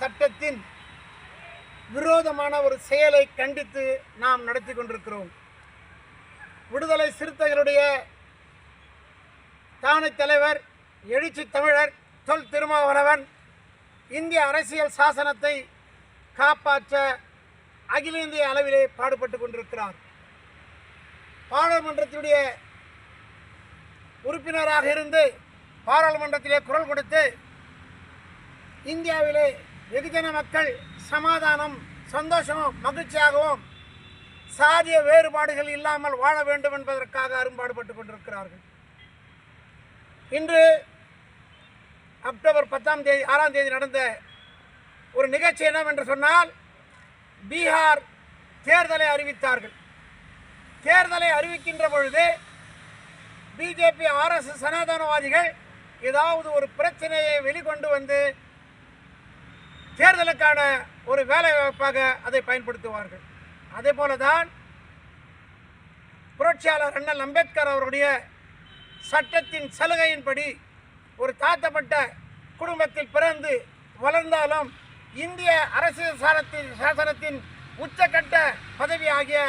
சட்டத்தின் விரோதமான ஒரு செயலை கண்டித்து நாம் நடத்தி கொண்டிருக்கிறோம். விடுதலை சிறுத்தைகளுடைய தானை தலைவர் எழுச்சி தமிழர் தொல் திருமாவளவன் இந்திய அரசியல் சாசனத்தை காப்பாற்ற அகில இந்திய அளவிலே பாடுபட்டு கொண்டிருக்கிறார். பாராளுமன்றத்தினுடைய உறுப்பினராக இருந்து பாராளுமன்றத்திலே குரல் கொடுத்து இந்தியாவிலே வெகுஜன மக்கள் சமாதானம் சந்தோஷமும் மகிழ்ச்சியாகவும் சாதிய வேறுபாடுகள் இல்லாமல் வாழ வேண்டும் என்பதற்காக அரும்பாடுபட்டு கொண்டிருக்கிறார்கள். இன்று அக்டோபர் பத்தாம் தேதி ஆறாம் தேதி நடந்த ஒரு நிகழ்ச்சி என்னவென்று சொன்னால் பீகார் தேர்தலை அறிவித்தார்கள். தேர்தலை அறிவிக்கின்ற பொழுது பிஜேபி ஆர்எஸ்எஸ் சனாதனவாதிகள் ஏதாவது ஒரு பிரச்சனையை வெளிக்கொண்டு வந்து தேர்தலுக்கான ஒரு வேலை வாய்ப்பாக அதை பயன்படுத்துவார்கள். அதே போல தான் புரட்சியாளர் அண்ணல் அம்பேத்கர் அவருடைய சட்டத்தின் சலுகையின்படி ஒரு தாழ்த்தப்பட்ட குடும்பத்தில் பிறந்து வளர்ந்தாலும் இந்திய அரசியல் சாரத்தின் சாசனத்தின் உச்சக்கட்ட பதவி ஆகிய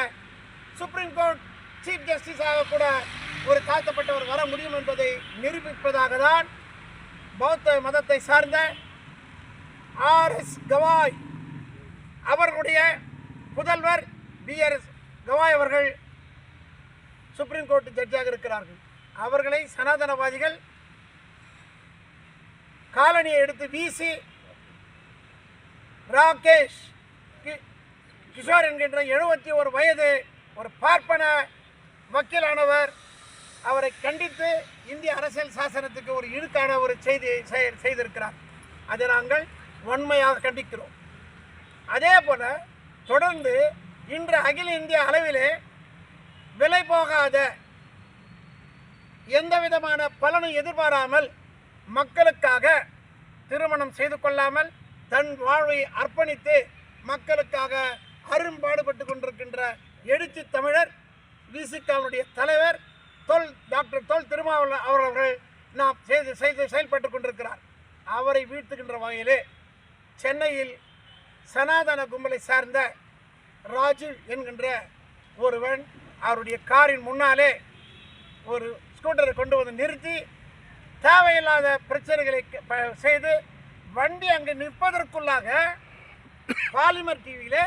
சுப்ரீம் கோர்ட் சீஃப் ஜஸ்டிஸாக கூட ஒரு தாழ்த்தப்பட்டவர் வர முடியும் என்பதை நிரூபிப்பதாக தான் பௌத்த மதத்தை சார்ந்த ஆர்எஸ் கவாய் அவர்களுடைய முதல்வர் பிஆர்எஸ் கவாய் அவர்கள் சுப்ரீம் கோர்ட் ஜட்ஜாக இருக்கிறார்கள். அவர்களை சனாதனவாதிகள் காலனியை எடுத்து வீசி ராகேஷ் கி- கிஷோர் என்கின்ற எழுபத்தி ஒரு வயது ஒரு பார்ப்பன வக்கீலானவர் அவரை கண்டித்து இந்திய அரசியல் சாசனத்துக்கு ஒரு இழுக்கான ஒரு செய்தியை செய்திருக்கிறார். அதை நாங்கள் வன்மையாக கண்டிக்கிறோம். அதே போல் தொடர்ந்து இன்று அகில இந்திய அளவிலே விலை போகாத எந்த விதமான பலனும் எதிர்பாராமல் மக்களுக்காக திருமணம் செய்து கொள்ளாமல் தன் வாழ்வை அர்ப்பணித்து மக்களுக்காக அரும்பாடுபட்டு கொண்டிருக்கின்ற எழுச்சி தமிழர் விசிகாவுடைய தலைவர் தொல் டாக்டர் தொல் திருமாவளவன் அவர்கள் நாம் செய்து செய்து செயல்பட்டு கொண்டிருக்கிறார். அவரை வீழ்த்துகின்ற வகையிலே சென்னையில் சனாதன கும்பலை சார்ந்த ராஜீவ் என்கின்ற ஒருவன் அவருடைய காரின் முன்னாலே ஒரு ஸ்கூட்டரை கொண்டு வந்து நிறுத்தி தேவையில்லாத பிரச்சனைகளை க- ப- செய்து வண்டி அங்கே நிற்பதற்குள்ளாக பாலிமர் டிவியில்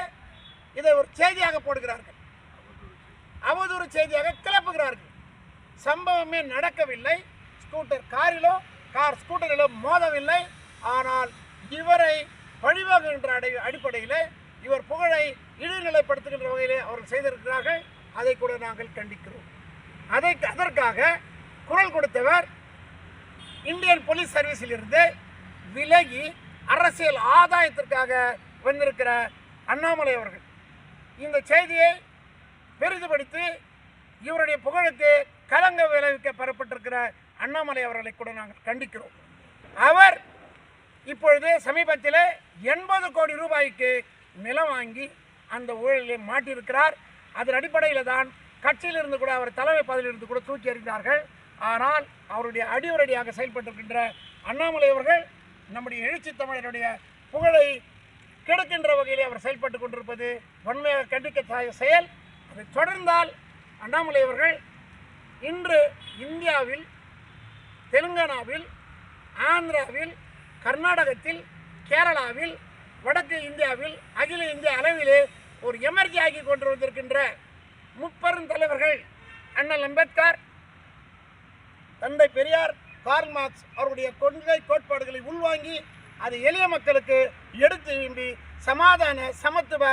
இதை ஒரு செய்தியாக போடுகிறார்கள். அவதூறு செய்தியாக கிளப்புகிறார்கள். சம்பவமே நடக்கவில்லை. ஸ்கூட்டர் காரிலோ கார் ஸ்கூட்டரிலோ மோதவில்லை. ஆனால் இவரை பழிவாங்குகின்ற அடை அடிப்படையில் இவர் புகழை இழிநிலைப்படுத்துகின்ற வகையிலே அவர்கள் செய்திருக்கிறார்கள். அதை கூட நாங்கள் கண்டிக்கிறோம். அதை அதற்காக குரல் கொடுத்தவர் இந்தியன் போலீஸ் சர்வீஸில் இருந்து விலகி அரசியல் ஆதாயத்திற்காக வந்திருக்கிற அண்ணாமலை அவர்கள். இந்த செய்தியை பெரிதுபடுத்தி இவருடைய புகழுக்கு கலங்க விளைவிக்க பெறப்பட்டிருக்கிற அண்ணாமலை அவர்களை கூட நாங்கள் கண்டிக்கிறோம். அவர் இப்பொழுது சமீபத்தில் எண்பது கோடி ரூபாய்க்கு நிலம் வாங்கி அந்த ஊழலில் மாட்டியிருக்கிறார். அதன் அடிப்படையில் தான் கட்சியிலிருந்து கூட அவர் தலைமை பதவியிலிருந்து கூட தூக்கி எறிந்தார்கள். ஆனால் அவருடைய அடிவரடியாக செயல்பட்டிருக்கின்ற அண்ணாமலை அவர்கள் நம்முடைய எழுச்சி தமிழருடைய புகழை கெடுக்கின்ற வகையில் அவர் செயல்பட்டு கொண்டிருப்பது வன்மையாக கண்டிக்க செயல். அதை தொடர்ந்தால் அண்ணாமலை அவர்கள் இன்று இந்தியாவில் தெலுங்கானாவில் ஆந்திராவில் கர்நாடகத்தில் கேரளாவில் வடக்கு இந்தியாவில் அகில இந்திய அளவிலே ஒரு எமர்ஜி ஆகி கொண்டு வந்திருக்கின்ற முப்பெரும் தலைவர்கள் அண்ணல் அம்பேத்கர் தந்தை பெரியார் கார்ல் மார்க்ஸ் அவருடைய கொள்கை கோட்பாடுகளை உள்வாங்கி அது எளிய மக்களுக்கு எடுத்து வேண்டி சமாதான சமத்துவ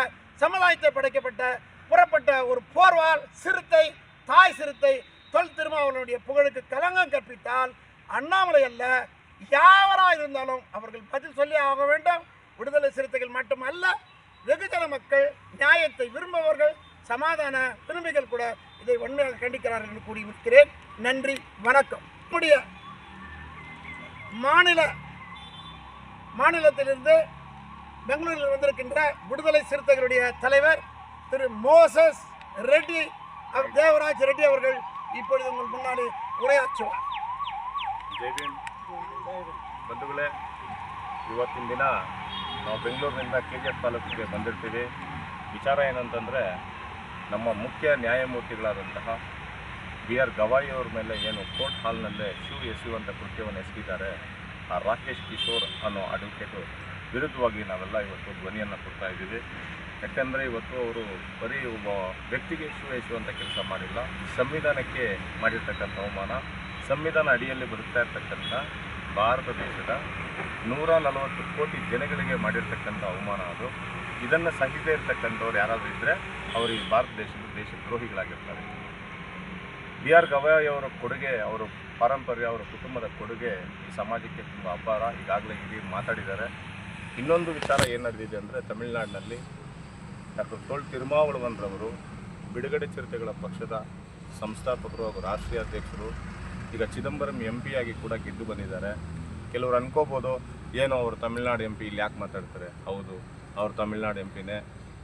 சமுதாயத்தை படைக்கப்பட்ட புறப்பட்ட ஒரு போர்வால் சிறுத்தை தாய் சிறுத்தை தொல் திருமாவளவனுடைய புகழுக்கு கலங்கம் கற்பித்தால் அண்ணாமலை அல்ல யாவராக இருந்தாலும் அவர்கள் பதில் சொல்லி ஆக வேண்டும். விடுதலை சிறுத்தைகள் மட்டுமல்ல வெகுஜன மக்கள் நியாயத்தை விரும்புபவர்கள் சமாதான விரும்பிகள் கூட இதை உண்மையாக கண்டிக்கிறார்கள் என்று கூறி இருக்கிறேன் நன்றி வணக்கம். நம்முடைய மாநில மாநிலத்திலிருந்து பெங்களூரில் வந்திருக்கின்ற விடுதலை சிறுத்தைகளுடைய தலைவர் திரு மோசஸ் ரெட்டி தேவராஜ் ரெட்டி அவர்கள் இப்பொழுது உங்கள் முன்னாடி உரையாற்றுவார். ಬಂಧುಗಳೇ, ಇವತ್ತಿನ ದಿನ ನಾವು ಬೆಂಗಳೂರಿನಿಂದ ಕೆ ಜಿ ಎಫ್ ತಾಲೂಕಿಗೆ ಬಂದಿರ್ತೀವಿ. ವಿಚಾರ ಏನಂತಂದರೆ, ನಮ್ಮ ಮುಖ್ಯ ನ್ಯಾಯಮೂರ್ತಿಗಳಾದಂತಹ ಬಿ ಆರ್ ಗವಾಯಿ ಅವ್ರ ಮೇಲೆ ಏನು ಕೋರ್ಟ್ ಹಾಲ್ನಲ್ಲೇ ಶಿವ ಎಸೆಯುವಂಥ ಕೃತ್ಯವನ್ನು ಎಸಗಿದ್ದಾರೆ. ಆ ರಾಕೇಶ್ ಕಿಶೋರ್ ಅನ್ನೋ ಅಡ್ವೊಕೇಟು ವಿರುದ್ಧವಾಗಿ ನಾವೆಲ್ಲ ಇವತ್ತು ಧ್ವನಿಯನ್ನು ಕೊಡ್ತಾ ಇದ್ದೀವಿ. ಯಾಕೆಂದರೆ ಇವತ್ತು ಅವರು ಬರೀ ಒಬ್ಬ ವ್ಯಕ್ತಿಗೆ ಶಿವ ಎಸೆಯುವಂಥ ಕೆಲಸ ಮಾಡಿಲ್ಲ. ಸಂವಿಧಾನಕ್ಕೆ ಮಾಡಿರ್ತಕ್ಕಂಥ ಅವಮಾನ, ಸಂವಿಧಾನ ಅಡಿಯಲ್ಲಿ ಬದುಕ್ತಾ ಇರ್ತಕ್ಕಂಥ ಭಾರತ ದೇಶದ ನೂರ ನಲವತ್ತು ಕೋಟಿ ಜನಗಳಿಗೆ ಮಾಡಿರ್ತಕ್ಕಂಥ ಅವಮಾನ ಅದು. ಇದನ್ನು ಸಹಿಸದೇ ಇರ್ತಕ್ಕಂಥವ್ರು ಯಾರಾದರೂ ಇದ್ದರೆ ಅವರು ಈ ಭಾರತ ದೇಶದ ದೇಶ ದ್ರೋಹಿಗಳಾಗಿರ್ತಾರೆ. ಬಿ ಆರ್ ಗವಾಯಿಯವರ ಕೊಡುಗೆ, ಅವರ ಪಾರಂಪರ್ಯ, ಅವರ ಕುಟುಂಬದ ಕೊಡುಗೆ ಈ ಸಮಾಜಕ್ಕೆ ತುಂಬ ಅಪಾರ. ಈಗಾಗಲೇ ಇಡೀ ಮಾತಾಡಿದ್ದಾರೆ. ಇನ್ನೊಂದು ವಿಚಾರ ಏನು ನಡೆದಿದೆ ಅಂದರೆ ತಮಿಳುನಾಡಿನಲ್ಲಿ ಡಾಕ್ಟರ್ ತೋಳ್ ತಿರುಮಾವಳವನ್ರವರು ಬಿಡುಗಡೆ ಚಿರತೆಗಳ ಪಕ್ಷದ ಸಂಸ್ಥಾಪಕರು ಹಾಗೂ ರಾಷ್ಟ್ರೀಯ ಅಧ್ಯಕ್ಷರು ಈಗ ಚಿದಂಬರಂ ಎಂ ಪಿ ಆಗಿ ಕೂಡ ಗೆದ್ದು ಬಂದಿದ್ದಾರೆ. ಕೆಲವರು ಅನ್ಕೋಬೋದು, ಏನೋ ಅವರು ತಮಿಳ್ನಾಡು ಎಂ ಪಿ ಇಲ್ಲಿ ಯಾಕೆ ಮಾತಾಡ್ತಾರೆ? ಹೌದು, ಅವರು ತಮಿಳ್ನಾಡು ಎಂ ಪಿನೇ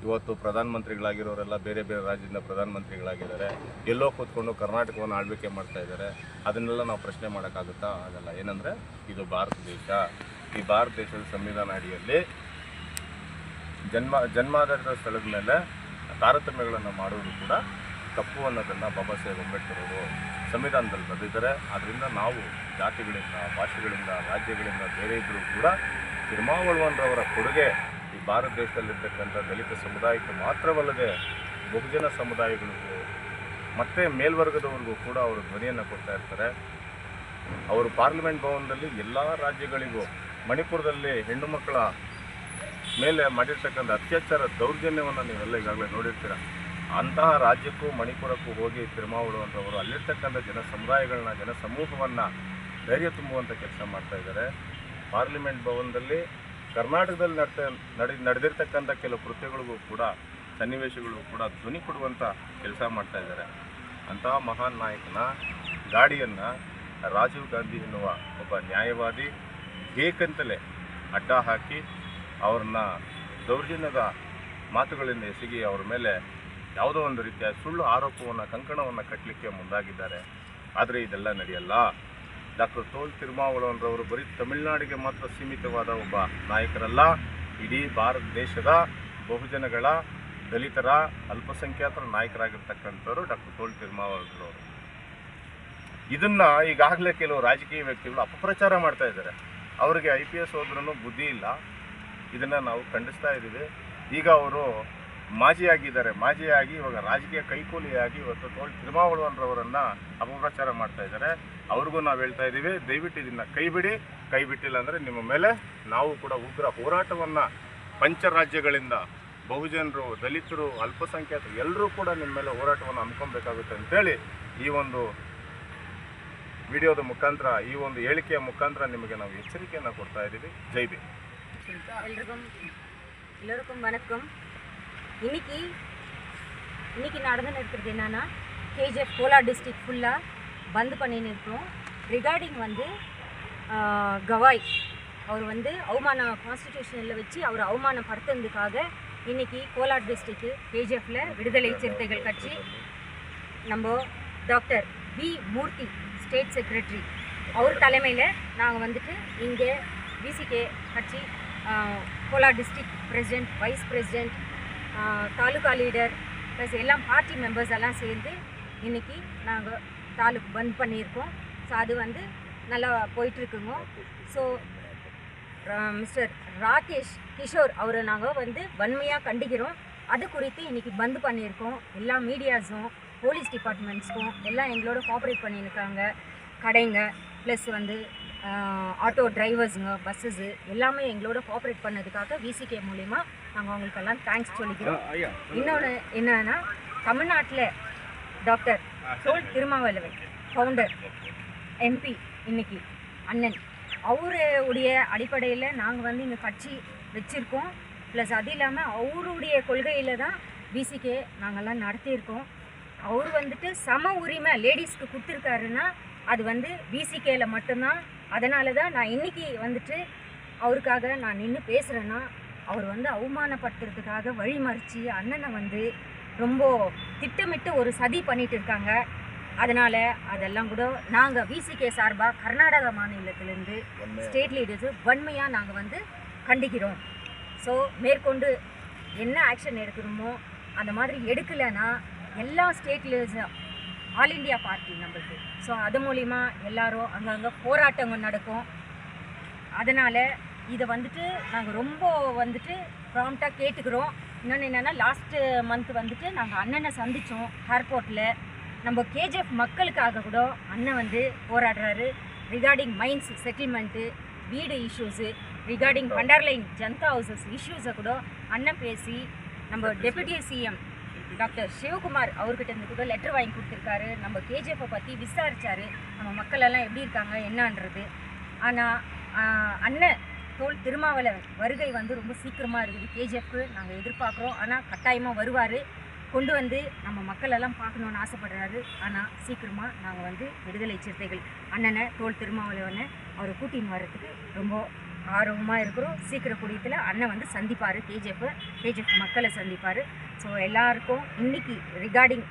ಇವತ್ತು ಪ್ರಧಾನಮಂತ್ರಿಗಳಾಗಿರೋರೆಲ್ಲ ಬೇರೆ ಬೇರೆ ರಾಜ್ಯದಿಂದ ಪ್ರಧಾನಮಂತ್ರಿಗಳಾಗಿದ್ದಾರೆ. ಎಲ್ಲೋ ಕೂತ್ಕೊಂಡು ಕರ್ನಾಟಕವನ್ನು ಆಳ್ವಿಕೆ ಮಾಡ್ತಾ ಇದ್ದಾರೆ. ಅದನ್ನೆಲ್ಲ ನಾವು ಪ್ರಶ್ನೆ ಮಾಡೋಕ್ಕಾಗುತ್ತಾ? ಆಗಲ್ಲ. ಏನಂದರೆ, ಇದು ಭಾರತ ದೇಶ. ಈ ಭಾರತ ದೇಶದ ಸಂವಿಧಾನ ಅಡಿಯಲ್ಲಿ ಜನ್ಮ ಜನ್ಮಾಧಾರಿತ ಸ್ಥಳದ ಮೇಲೆ ತಾರತಮ್ಯಗಳನ್ನು ಮಾಡುವುದು ಕೂಡ ತಪ್ಪು ಅನ್ನೋದನ್ನು ಬಾಬಾ ಸಾಹೇಬ್ ಅಂಬೇಡ್ಕರ್ ಅವರು ಸಂವಿಧಾನದಲ್ಲಿ ಬರೆದಿದ್ದಾರೆ ಆದ್ದರಿಂದ ನಾವು ಜಾತಿಗಳಿಂದ, ಭಾಷೆಗಳಿಂದ, ರಾಜ್ಯಗಳಿಂದ ಬೇರೆ ಇದ್ದರೂ ಕೂಡ ತಿರುಮಾವಳವನ್ರವರ ಕೊಡುಗೆ ಈ ಭಾರತ ದೇಶದಲ್ಲಿರ್ತಕ್ಕಂಥ ದಲಿತ ಸಮುದಾಯಕ್ಕೆ ಮಾತ್ರವಲ್ಲದೆ ಬಹುಜನ ಸಮುದಾಯಗಳಿಗೂ ಮತ್ತು ಮೇಲ್ವರ್ಗದವರಿಗೂ ಕೂಡ ಅವರು ಧ್ವನಿಯನ್ನು ಕೊಡ್ತಾ ಇರ್ತಾರೆ. ಅವರು ಪಾರ್ಲಿಮೆಂಟ್ ಭವನದಲ್ಲಿ ಎಲ್ಲ ರಾಜ್ಯಗಳಿಗೂ, ಮಣಿಪುರದಲ್ಲಿ ಹೆಣ್ಣು ಮಕ್ಕಳ ಮೇಲೆ ಮಾಡಿರ್ತಕ್ಕಂಥ ಅತ್ಯಾಚಾರ ದೌರ್ಜನ್ಯವನ್ನು ನೀವೆಲ್ಲ ಈಗಾಗಲೇ ನೋಡಿರ್ತೀರ. ಅಂತಹ ರಾಜ್ಯಕ್ಕೂ ಮಣಿಪುರಕ್ಕೂ ಹೋಗಿ ತಿರುಮಾವಳುವಂಥವರು ಅಲ್ಲಿರ್ತಕ್ಕಂಥ ಜನ ಸಮುದಾಯಗಳನ್ನ, ಜನ ಸಮೂಹವನ್ನು ಧೈರ್ಯ ತುಂಬುವಂಥ ಕೆಲಸ ಮಾಡ್ತಾ ಇದ್ದಾರೆ. ಪಾರ್ಲಿಮೆಂಟ್ ಭವನದಲ್ಲಿ ಕರ್ನಾಟಕದಲ್ಲಿ ನಡ್ತ, ನಡೆ, ನಡೆದಿರ್ತಕ್ಕಂಥ ಕೆಲವು ಕೃತ್ಯಗಳಿಗೂ ಕೂಡ, ಸನ್ನಿವೇಶಗಳಿಗೂ ಕೂಡ ಧ್ವನಿ ಕೊಡುವಂಥ ಕೆಲಸ ಮಾಡ್ತಾ ಇದ್ದಾರೆ. ಅಂತಹ ಮಹಾನ್ ನಾಯಕನ ಗಾಡಿಯನ್ನು ರಾಜೀವ್ ಗಾಂಧಿ ಎನ್ನುವ ಒಬ್ಬ ನ್ಯಾಯವಾದಿ ಬೇಕಂತಲೇ ಅಡ್ಡ ಹಾಕಿ ಅವ್ರನ್ನ ದೌರ್ಜನ್ಯದ ಮಾತುಗಳಿಂದ ಎಸಗಿ ಅವ್ರ ಮೇಲೆ ಯಾವುದೋ ಒಂದು ರೀತಿಯ ಸುಳ್ಳು ಆರೋಪವನ್ನು, ಕಂಕಣವನ್ನು ಕಟ್ಟಲಿಕ್ಕೆ ಮುಂದಾಗಿದ್ದಾರೆ. ಆದರೆ ಇದೆಲ್ಲ ನಡೆಯಲ್ಲ. ಡಾಕ್ಟರ್ ತೋಲ್ ತಿರುಮಾವಳವನ್ರವರು ಬರೀ ತಮಿಳುನಾಡಿಗೆ ಮಾತ್ರ ಸೀಮಿತವಾದ ಒಬ್ಬ ನಾಯಕರಲ್ಲ. ಇಡೀ ಭಾರತ ದೇಶದ ಬಹುಜನಗಳ ದಲಿತರ, ಅಲ್ಪಸಂಖ್ಯಾತರ ನಾಯಕರಾಗಿರ್ತಕ್ಕಂಥವ್ರು ಡಾಕ್ಟರ್ ತೋಲ್ ತಿರುಮಾವಳವರು ಇದನ್ನ ಈಗಾಗಲೇ ಕೆಲವು ರಾಜಕೀಯ ವ್ಯಕ್ತಿಗಳು ಅಪಪ್ರಚಾರ ಮಾಡ್ತಾ ಇದ್ದಾರೆ. ಅವರಿಗೆ ಐ ಪಿ ಎಸ್ ಹೋದ್ರೂ ಬುದ್ಧಿ ಇಲ್ಲ. ಇದನ್ನು ನಾವು ಖಂಡಿಸ್ತಾ ಇದ್ದೀವಿ. ಈಗ ಅವರು ಮಾಜಿಯಾಗಿದ್ದಾರೆ. ಮಾಜಿಯಾಗಿ ಇವಾಗ ರಾಜಕೀಯ ಕೈಕೂಲಿಯಾಗಿ ಇವತ್ತು ತೋಳ್ ತಿರುಮಾವಳವನ್ರವರನ್ನು ಅಪಪ್ರಚಾರ ಮಾಡ್ತಾ ಇದ್ದಾರೆ. ಅವ್ರಿಗೂ ನಾವು ಹೇಳ್ತಾ ಇದ್ದೀವಿ, ದಯವಿಟ್ಟು ಇದನ್ನು ಕೈಬಿಡಿ ಕೈ ಬಿಟ್ಟಿಲ್ಲ ಅಂದರೆ ನಿಮ್ಮ ಮೇಲೆ ನಾವು ಕೂಡ ಉಗ್ರ ಹೋರಾಟವನ್ನು ಪಂಚರಾಜ್ಯಗಳಿಂದ ಬಹುಜನರು, ದಲಿತರು ಅಲ್ಪಸಂಖ್ಯಾತರು ಎಲ್ಲರೂ ಕೂಡ ನಿಮ್ಮ ಮೇಲೆ ಹೋರಾಟವನ್ನು ಅಂದ್ಕೊಬೇಕಾಗುತ್ತೆ ಅಂತೇಳಿ ಈ ಒಂದು ವಿಡಿಯೋದ ಮುಖಾಂತರ, ಈ ಒಂದು ಹೇಳಿಕೆಯ ಮುಖಾಂತರ ನಿಮಗೆ ನಾವು ಎಚ್ಚರಿಕೆಯನ್ನು ಕೊಡ್ತಾ ಇದ್ದೀವಿ. ಜೈ ಬಿ ಎಲ್ರಿಗೂ ಎಲ್ಲರಿಗೂ இன்னைக்கு இன்னைக்கு நடந்துன்னு இருக்கிறது என்னன்னா கேஜிஎஃப் கோலா டிஸ்ட்ரிக்ட் ஃபுல்லாக பந்து பண்ணின்னு இருக்கோம். ரிகார்டிங் வந்து கவாய். அவர் வந்து அவமான கான்ஸ்டிடியூஷனில் வச்சு அவர் அவமானப்படுத்துனதுக்காக இன்னைக்கு கோலார் டிஸ்ட்ரிக்ட் கேஜிஎஃப்ல விடுதலை சிறுத்தைகள் கட்சி நம்ம doctor V Murthy state secretary அவர் தலைமையில் நாங்கள் வந்துட்டு இங்கே விசிகே கட்சி Kolar district district president vice president taluka leader plus எல்லாம் பார்ட்டி மெம்பர்ஸ் எல்லாம் சேர்ந்து இன்னைக்கு நாங்கள் தாலுக் பந்த் பண்ணியிருக்கோம். ஸோ அது வந்து நல்லா போயிட்டுருக்குங்க. ஸோ மிஸ்டர் ராகேஷ் கிஷோர் அவரை நாங்கள் வந்து வன்மையாக கண்டிக்கிறோம். அது குறித்து இன்னைக்கு பந்து பண்ணியிருக்கோம். எல்லா மீடியாஸும் போலீஸ் டிபார்ட்மெண்ட்ஸ்க்கும் எல்லாம் எங்களோட கோஆப்ரேட் பண்ணியிருக்காங்க. கடைங்க ப்ளஸ் வந்து ஆட்டோ டிரைவர்ஸுங்க பஸ்ஸஸு எல்லாமே எங்களோட கோஆப்ரேட் பண்ணதுக்காக விசிகே மூலிமா நாங்கள் அவங்களுக்கெல்லாம் தேங்க்ஸ் சொல்லிக்கிறோம். இன்னொன்று என்னன்னா தமிழ்நாட்டில் doctor Thol Thirumavalavan founder MP இன்னைக்கு அண்ணன். அவருடைய அடிப்படையில் நாங்கள் வந்து இங்கே கட்சி வச்சுருக்கோம். ப்ளஸ் அது இல்லாமல் அவருடைய கொள்கையில் தான் பிசிகே நாங்கள்லாம் நடத்தியிருக்கோம். அவர் வந்துட்டு சம உரிமை லேடிஸ்க்கு கொடுத்துருக்காருன்னா அது வந்து பிசிகேல மட்டும்தான். அதனால தான் நான் இன்னைக்கு வந்துட்டு அவருக்காக நான் நின்று பேசுகிறேன்னா அவர் வந்து அவமானப்படுத்துறதுக்காக வழிமறித்து அண்ணனை வந்து ரொம்ப திட்டமிட்டு ஒரு சதி பண்ணிட்டு இருக்காங்க. அதனால் அதெல்லாம் கூட நாங்கள் விசிகே சார்பாக கர்நாடக மாநிலத்திலேருந்து ஸ்டேட் லீடர்ஸு வன்மையாக நாங்கள் வந்து கண்டிக்கிறோம். ஸோ மேற்கொண்டு என்ன ஆக்ஷன் எடுக்கணுமோ அந்த மாதிரி எடுக்கலைன்னா எல்லா ஸ்டேட் லீடர்ஸும் ஆல் இண்டியா பார்ட்டி நம்மளுக்கு. ஸோ அது மூலிமா எல்லாரும் அங்கங்கே போராட்டங்கள் நடக்கும். அதனால் இதை வந்துட்டு நாங்கள் ரொம்ப வந்துட்டு ப்ராம்ப்டாக கேட்டுக்கிறோம். இன்னொன்று என்னென்னா லாஸ்ட்டு மந்த் வந்துட்டு நாங்கள் அண்ணனை சந்தித்தோம் ஏர்போர்ட்டில் நம்ம கேஜிஎஃப் மக்களுக்காக கூட அண்ணன் வந்து போராடுறாரு ரிகார்டிங் மைன்ஸ் செட்டில்மெண்ட்டு வீடு இஷ்யூஸு ரிகார்டிங் பண்டார்லைன் ஜனதா ஹவுசஸ் இஷ்யூஸை கூட அண்ணன் பேசி நம்ம டெபுட்டி சிஎம் டாக்டர் சிவகுமார் அவர்கிட்ட இருந்து கூட லெட்டர் வாங்கி கொடுத்துருக்காரு. நம்ம கேஜிஎஃப்பை பற்றி விசாரிச்சாரு. நம்ம மக்கள் எல்லாம் எப்படி இருக்காங்க என்னன்றது. ஆனால் அண்ணன் தோல் திருமாவளவன். வருகை வந்து ரொம்ப சீக்கிரமாக இருக்குது. கேஜிஎஃப்க்கு நாங்கள் எதிர்பார்க்குறோம். ஆனால் கட்டாயமாக வருவார். கொண்டு வந்து நம்ம மக்கள் எல்லாம் பார்க்கணுன்னு ஆசைப்படுறாரு. ஆனால் சீக்கிரமாக நாங்கள் வந்து விடுதலை சிறுத்தைகள் அண்ணனை தோல் திருமாவளவனை அவரை கூட்டின்னு வர்றதுக்கு ரொம்ப ஆர்வமாக இருக்கிறோம். சீக்கிர கூடியத்தில் அண்ணன் வந்து சந்திப்பார். கேஜிஎஃப் கேஜிஎஃப் மக்களை சந்திப்பார். ஸோ எல்லாருக்கும் இன்றைக்கி ரிகார்டிங்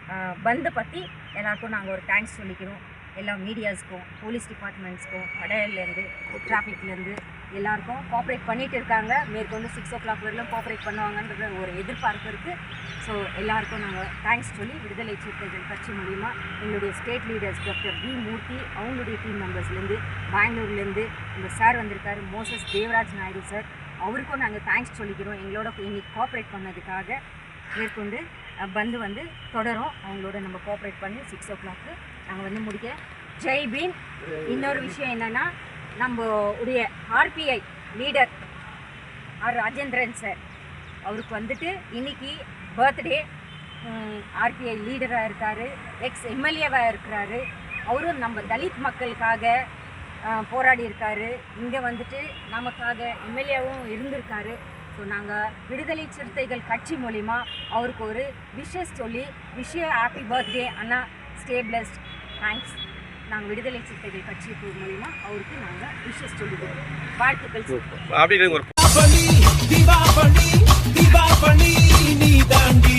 பந்தை பற்றி எல்லாருக்கும் நாங்கள் ஒரு தேங்க்ஸ் சொல்லிக்கிறோம். எல்லா மீடியாஸ்க்கும் போலீஸ் டிபார்ட்மெண்ட்ஸ்க்கும் கடையிலேருந்து டிராஃபிக்லேருந்து எல்லாருக்கும் கோஆப்ரேட் பண்ணிட்டு இருக்காங்க. மேற்கொண்டு சிக்ஸ் ஓ கிளாக் வரலும் கோஆப்ரேட் பண்ணுவாங்கன்ற ஒரு எதிர்பார்ப்பு இருக்குது ஸோ எல்லாருக்கும் நாங்கள் தேங்க்ஸ் சொல்லி விடுதலை சிறுத்தைகள் கட்சி மூலிமா எங்களுடைய state leaders doctor V Murthy அவங்களுடைய டீம் மெம்பர்ஸ்லேருந்து பெங்களூர்லேருந்து இந்த சார் வந்திருக்காரு மோசஸ் தேவராஜ் நாயுடு சார் அவருக்கும் நாங்கள் தேங்க்ஸ் சொல்லிக்கிறோம். எங்களோட இன்னைக்கு கோஆப்ரேட் பண்ணதுக்காக மேற்கொண்டு பந்து வந்து தொடரும். அவங்களோட நம்ம கோஆப்ரேட் பண்ணி சிக்ஸ் ஓ கிளாக்கு நாங்கள் வந்து முடிக்க. ஜெய் பீம் இன்னொரு விஷயம் என்னென்னா நம்ம உடைய RPI leader R Rajendran sir அவருக்கு வந்துட்டு இன்னைக்கு பர்த்டே ஆர்பிஐ லீடராக இருக்கார் எக்ஸ் எம்எல்ஏவாக இருக்கிறாரு. அவரும் நம்ம தலித் மக்களுக்காக போராடி இருக்காரு. இங்கே வந்துட்டு நமக்காக எம்எல்ஏவும் இருந்திருக்காரு. ஸோ நாங்கள் விடுதலை சிறுத்தைகள் கட்சி மூலிமா அவருக்கு ஒரு விஷஸ் சொல்லி விஷய ஹாப்பி பர்த்டே அண்ணா ஸ்டே பிளஸ்ட். தேங்க்ஸ் நாங்கள் விடுதலை சிறுத்தைகள் கட்சி மூலிமா அவருக்கு நாங்கள் விஷஸ் சொல்லிக்கிறோம் வாழ்த்துக்கள் தீபாவளி தீபாவளி நீ தாண்டி.